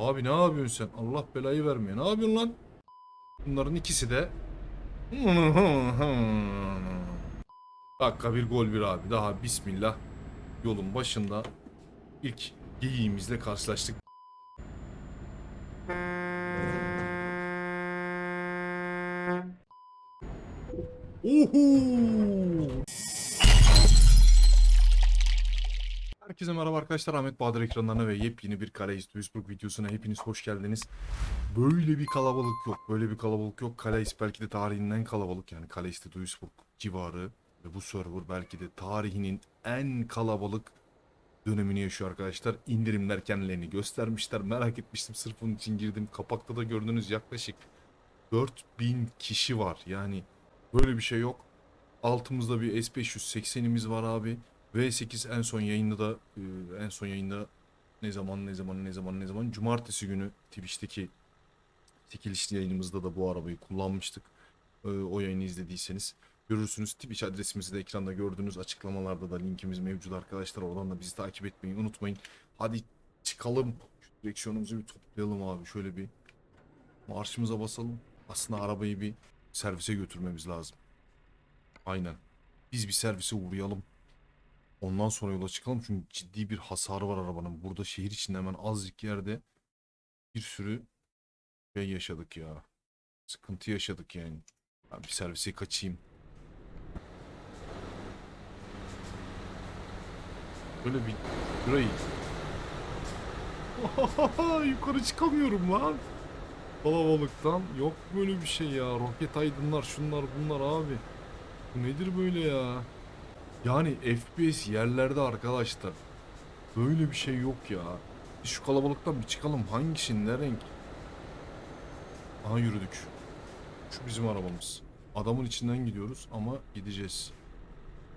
Abi ne yapıyorsun sen? Allah belayı vermiyor. Ne yapıyorsun lan? Bunların ikisi de Dakika bir gol bir abi. Daha bismillah. Yolun başında ilk geyiğimizle karşılaştık. Uhu! Herkese merhaba arkadaşlar. Ahmet Bahadır ekranlarına ve yepyeni bir Calais Duisburg videosuna hepiniz hoş geldiniz. Böyle bir kalabalık yok. Böyle bir kalabalık yok. Calais belki de tarihin en kalabalık yani de Duisburg civarı ve bu server belki de tarihinin en kalabalık dönemini yaşıyor arkadaşlar. İndirimler kendilerini göstermişler. Merak etmiştim sırf onun için girdim. Kapakta da gördüğünüz yaklaşık 4000 kişi var. Yani böyle bir şey yok. Altımızda bir S580'imiz var abi. V8 en son yayında da e, en son yayında ne zaman ne zaman ne zaman ne zaman cumartesi günü Twitch'teki çekilişli yayınımızda da bu arabayı kullanmıştık. E, O yayını izlediyseniz görürsünüz. Twitch adresimizi de ekranda gördüğünüz açıklamalarda da linkimiz mevcut arkadaşlar. Oradan da bizi takip etmeyi unutmayın. Hadi çıkalım. Şu direksiyonumuzu bir toplayalım abi. Şöyle bir marşımıza basalım. Aslında arabayı bir servise götürmemiz lazım. Aynen. Biz bir servise uğrayalım. Ondan sonra yola çıkalım çünkü ciddi bir hasarı var arabanın. Burada şehir içinde hemen azıcık yerde bir sürü şey yaşadık ya. Sıkıntı yaşadık yani. Ben bir servise kaçayım. Böyle bir şurayı. Yukarı çıkamıyorum lan. Kalabalıktan. Yok böyle bir şey ya. Roket aydınlar şunlar bunlar abi. Bu nedir böyle ya? Yani FPS yerlerde arkadaşlar. Böyle bir şey yok ya. Şu kalabalıktan bir çıkalım. Hangisinin ne renk? Aha yürüdük. Şu bizim arabamız. Adamın içinden gidiyoruz ama gideceğiz.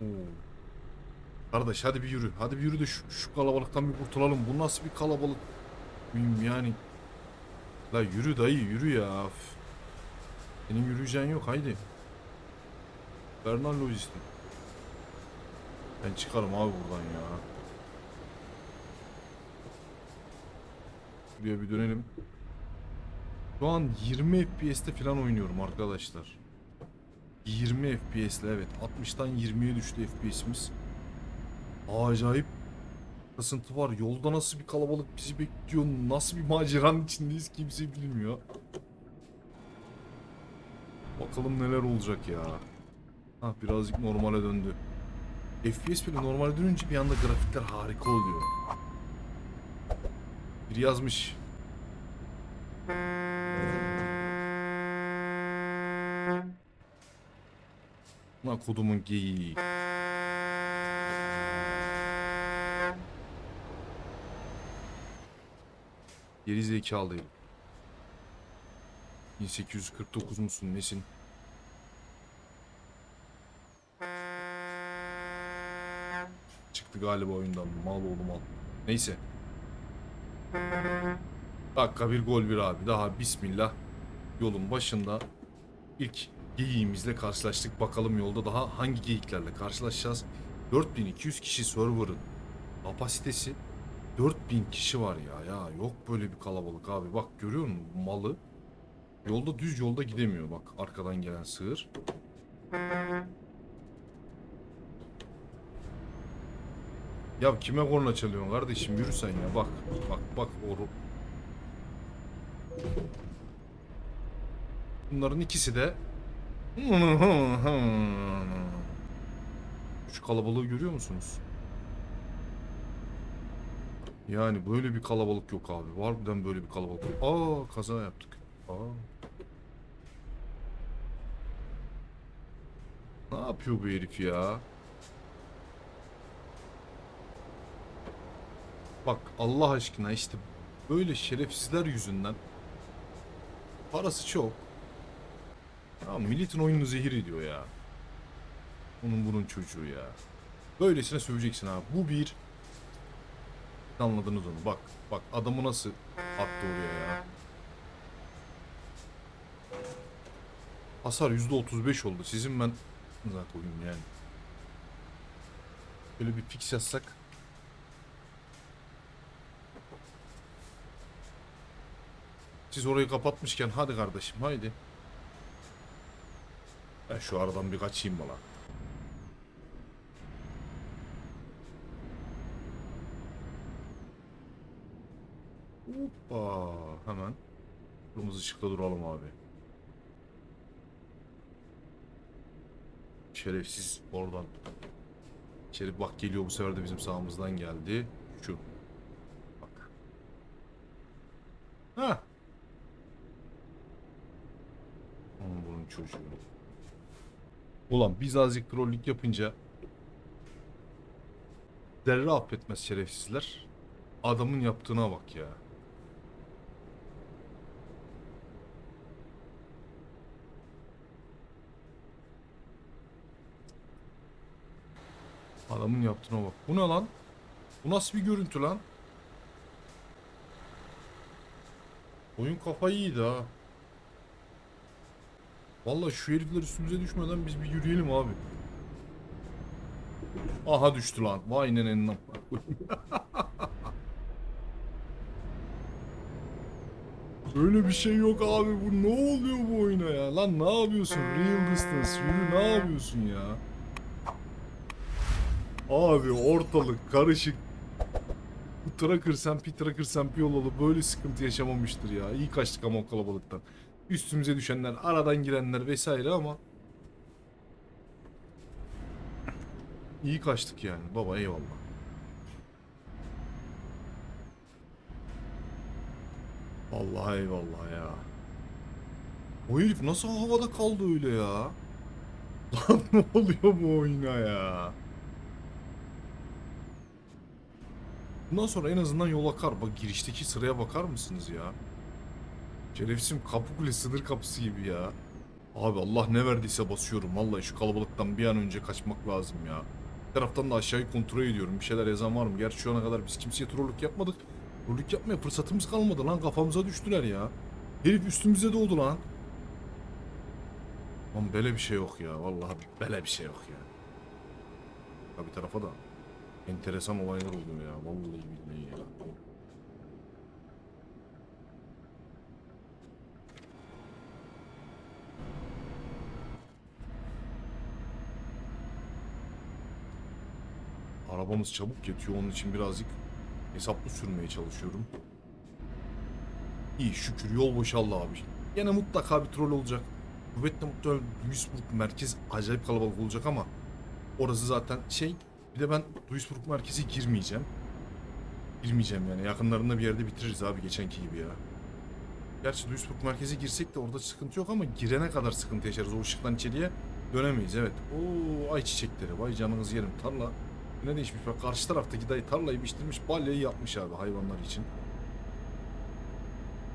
Oo. Kardeş hadi bir yürü. Hadi bir yürü de şu, şu kalabalıktan bir kurtulalım. Bu nasıl bir kalabalık? Bilmiyorum yani. La yürü dayı yürü ya. Senin yürüyeceğin yok haydi. Bernal Lojistik. Ben çıkarım abi buradan ya. Buraya bir dönelim. Şu an 20 FPS'te falan oynuyorum arkadaşlar. 20 FPS'le evet. 60'tan 20'ye düştü FPS'imiz. Acayip kasıntı var. Yolda nasıl bir kalabalık bizi bekliyor? Nasıl bir maceranın içindeyiz kimse bilmiyor. Bakalım neler olacak ya. Ha birazcık normale döndü. FPS bile normale dönünce bir anda grafikler harika oluyor. Biri yazmış. Lan kodumun geyiği. Geri zekalıyım. 1849 musun nesin? Çıktı galiba oyundan. Mal oğlu mal. Neyse. Dakika bir gol bir abi. Daha bismillah. Yolun başında ilk geyiğimizle karşılaştık. Bakalım yolda daha hangi geyiklerle karşılaşacağız. 4200 kişi server'ın kapasitesi 4000 kişi var ya. Ya yok böyle bir kalabalık abi. Bak görüyor musun malı? Yolda düz yolda gidemiyor bak arkadan gelen sığır. Ya kime korna çalıyorsun kardeşim yürü sen ya bak bak bak oru. Bunların ikisi de şu kalabalığı görüyor musunuz? Yani böyle bir kalabalık yok abi. Harbiden böyle bir kalabalık. Aa kaza yaptık. Aa. Ne yapıyor bu herif ya? Bak Allah aşkına işte böyle şerefsizler yüzünden parası çok. Ya milletin oyununu zehir ediyor ya. Onun bunun çocuğu ya. Böylesine söveceksin abi. Bu bir anladınız onu. Bak bak adamı nasıl attı oraya ya. Hasar %35 oldu. Sizin ben zaten koyayım yani. Böyle bir fix yazsak Siz orayı kapatmışken hadi kardeşim haydi. Ben şu aradan bir kaçayım bana. Hoppa hemen. Kırmızı ışıkta duralım abi. Şerefsiz oradan. İçeri bak geliyor bu sefer de bizim sağımızdan geldi. Şu. Bak. Ha. Aman bunun çocuğu. Ulan biz azıcık trollük yapınca Zerre affetmez şerefsizler. Adamın yaptığına bak ya. Adamın yaptığına bak. Bu ne lan? Bu nasıl bir görüntü lan? Oyun kafayı yedi ha. Vallahi şu herifler üstümüze düşmeden biz bir yürüyelim abi. Aha düştü lan. Vay nenenin. Böyle bir şey yok abi bu ne oluyor bu oyuna ya? Lan ne yapıyorsun? Real distance yürü ne yapıyorsun ya? Abi ortalık karışık. Bu tracker sempi tracker sempi olalı böyle sıkıntı yaşamamıştır ya. İyi kaçtık ama o kalabalıktan. Üstümüze düşenler, aradan girenler vesaire ama iyi kaçtık yani. Baba eyvallah. Vallahi eyvallah ya. O herif nasıl havada kaldı öyle ya? Lan ne oluyor bu oyuna ya? Bundan sonra en azından yol akar. Bak girişteki sıraya bakar mısınız ya? Şerefsim Kapıkule sınır kapısı gibi ya. Abi Allah ne verdiyse basıyorum. Vallahi şu kalabalıktan bir an önce kaçmak lazım ya. Bir taraftan da aşağıyı kontrol ediyorum. Bir şeyler yazan var mı? Gerçi şu ana kadar biz kimseye trollük yapmadık. Trollük yapmaya fırsatımız kalmadı lan. Kafamıza düştüler ya. Herif üstümüze doğdu lan. Lan böyle bir şey yok ya. Vallahi böyle bir şey yok ya. Ya bir tarafa da enteresan olaylar oluyor ya. Vallahi billahi ya. Arabamız çabuk yetiyor. Onun için birazcık hesaplı sürmeye çalışıyorum. İyi şükür yol boşaldı abi. Yine mutlaka bir troll olacak. Kuvvetle muhtemelen Duisburg merkez acayip kalabalık olacak ama orası zaten şey bir de ben Duisburg merkeze girmeyeceğim. Girmeyeceğim yani yakınlarında bir yerde bitiririz abi geçenki gibi ya. Gerçi Duisburg merkeze girsek de orada sıkıntı yok ama girene kadar sıkıntı yaşarız. O ışıktan içeriye dönemeyiz evet. Oo ay çiçekleri vay canınız yerim tarla. Ne değişmiş bak karşı taraftaki dayı tarlayı biçtirmiş balyayı yapmış abi hayvanlar için.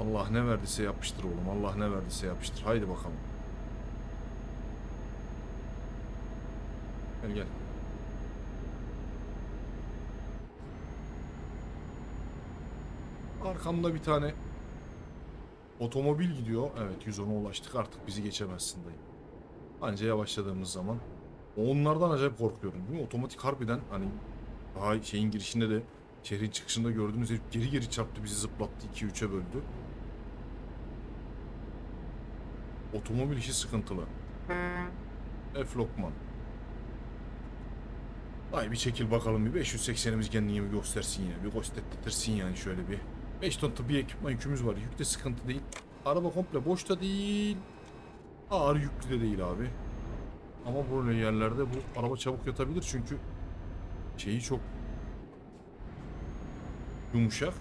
Allah ne verdiyse yapıştır oğlum. Allah ne verdiyse yapıştır. Haydi bakalım. Gel gel. Arkamda bir tane otomobil gidiyor. Evet 110'a ulaştık artık bizi geçemezsin dayı. Anca yavaşladığımız zaman. Onlardan acayip korkuyorum değil mi? Otomatik harbiden hani daha şeyin girişinde de şehrin çıkışında gördüğünüz herif geri geri çarptı bizi zıplattı 2-3'e böldü. Otomobil işi sıkıntılı. F. Lokman. Ay bir çekil bakalım bir 580'imiz kendini bir göstersin yine. Bir göstertirsin yani şöyle bir. 5 ton tıbbi ekipman yükümüz var. Yükte sıkıntı değil. Araba komple boşta değil. Ağır yüklü de değil abi. Ama böyle yerlerde bu araba çabuk yatabilir çünkü şeyi çok yumuşak.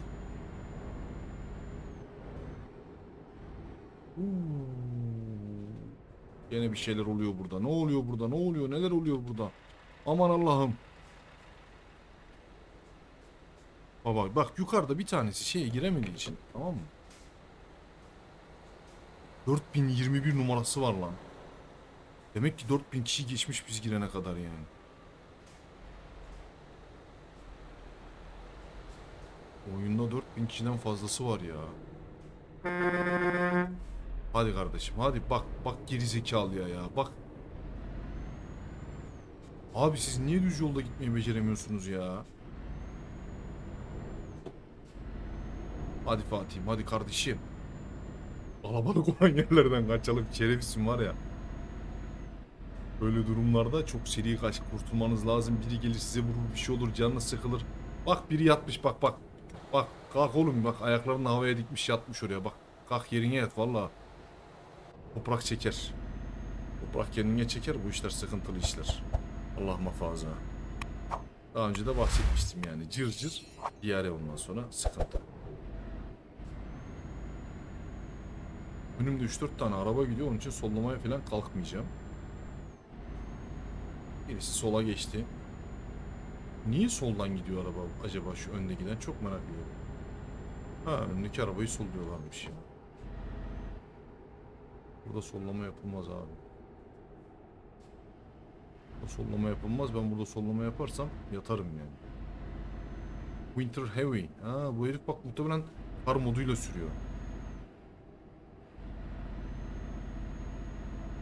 Gene bir şeyler oluyor burada. Ne oluyor burada? Ne oluyor? Neler oluyor burada? Aman Allah'ım. Baba bak yukarıda bir tanesi şeye giremediği için tamam mı? 4021 numarası var lan. Demek ki 4000 kişi geçmiş biz girene kadar yani. Oyunda 4000 kişiden fazlası var ya. Hadi kardeşim hadi bak bak geri zekalıya ya bak. Abi siz niye düz yolda gitmeyi beceremiyorsunuz ya? Hadi Fatih'im hadi kardeşim. Kalabalık olan yerlerden kaçalım. Şerefsin var ya. Böyle durumlarda çok seri kaç kurtulmanız lazım. Biri gelir size vurur bir şey olur canınız sıkılır. Bak biri yatmış bak bak. Bak kalk oğlum bak ayaklarını havaya dikmiş yatmış oraya bak. Kalk yerine yat valla. Toprak çeker. Toprak kendine çeker bu işler sıkıntılı işler. Allah muhafaza. Daha önce de bahsetmiştim yani cır cır diğer ondan sonra sıkıntı. Önümde 3-4 tane araba gidiyor onun için sollamaya falan kalkmayacağım. Birisi sola geçti. Niye soldan gidiyor araba acaba şu önde giden çok merak ediyorum. Ha öndeki arabayı solluyorlarmış ya. Burada sollama yapılmaz abi. Burada sollama yapılmaz. Ben burada sollama yaparsam yatarım yani. Winter Heavy. Ha bu herif bak muhtemelen kar moduyla sürüyor.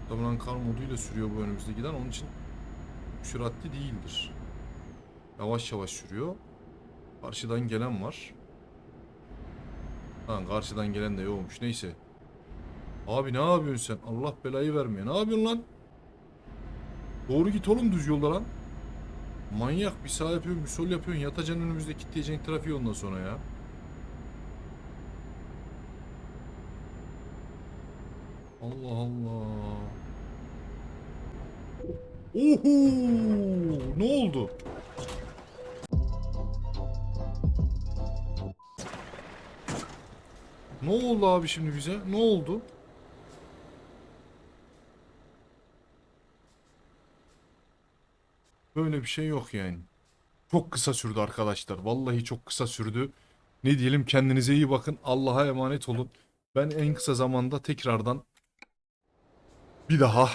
Muhtemelen kar moduyla sürüyor bu önümüzde giden. Onun için süratli değildir. Yavaş yavaş sürüyor. Karşıdan gelen var. Ha karşıdan gelen de yokmuş. Neyse. Abi ne yapıyorsun sen? Allah belayı vermiyor. Ne yapıyorsun lan? Doğru git oğlum düz yolda lan. Manyak bir sağ yapıyorsun bir sol yapıyorsun. Yatacaksın önümüzde kilitleyeceksin trafiği ondan sonra ya. Allah Allah. Oho! Ne oldu? Ne oldu abi şimdi bize? Ne oldu? Böyle bir şey yok yani. Çok kısa sürdü arkadaşlar. Vallahi çok kısa sürdü. Ne diyelim kendinize iyi bakın. Allah'a emanet olun. Ben en kısa zamanda tekrardan bir daha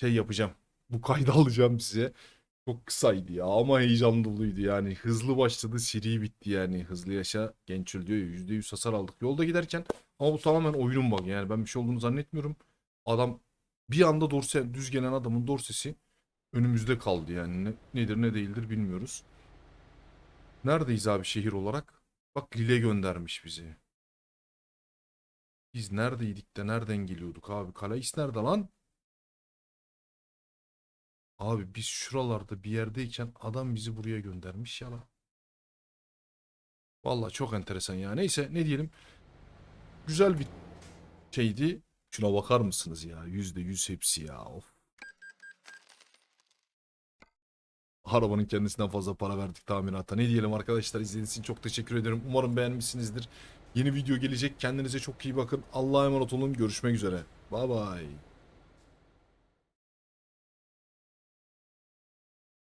şey yapacağım. Bu kaydı alacağım size. Çok kısaydı ya ama heyecan doluydu yani. Hızlı başladı seri bitti yani. Hızlı yaşa genç öl diyor ya %100 hasar aldık. Yolda giderken ama bu tamamen oyunun bug yani ben bir şey olduğunu zannetmiyorum. Adam bir anda dorse düz gelen adamın dorsesi önümüzde kaldı yani. Ne- nedir ne değildir bilmiyoruz. Neredeyiz abi şehir olarak? Bak Lille göndermiş bizi. Biz neredeydik de nereden geliyorduk abi? Kalais nerede lan? Abi biz şuralarda bir yerdeyken adam bizi buraya göndermiş ya lan. Vallahi çok enteresan ya. Neyse ne diyelim. Güzel bir şeydi. Şuna bakar mısınız ya? Yüzde yüz hepsi ya. Of. Arabanın kendisinden fazla para verdik tamirata. Ne diyelim arkadaşlar izlediğiniz için çok teşekkür ederim. Umarım beğenmişsinizdir. Yeni video gelecek. Kendinize çok iyi bakın. Allah'a emanet olun. Görüşmek üzere. Bye bye.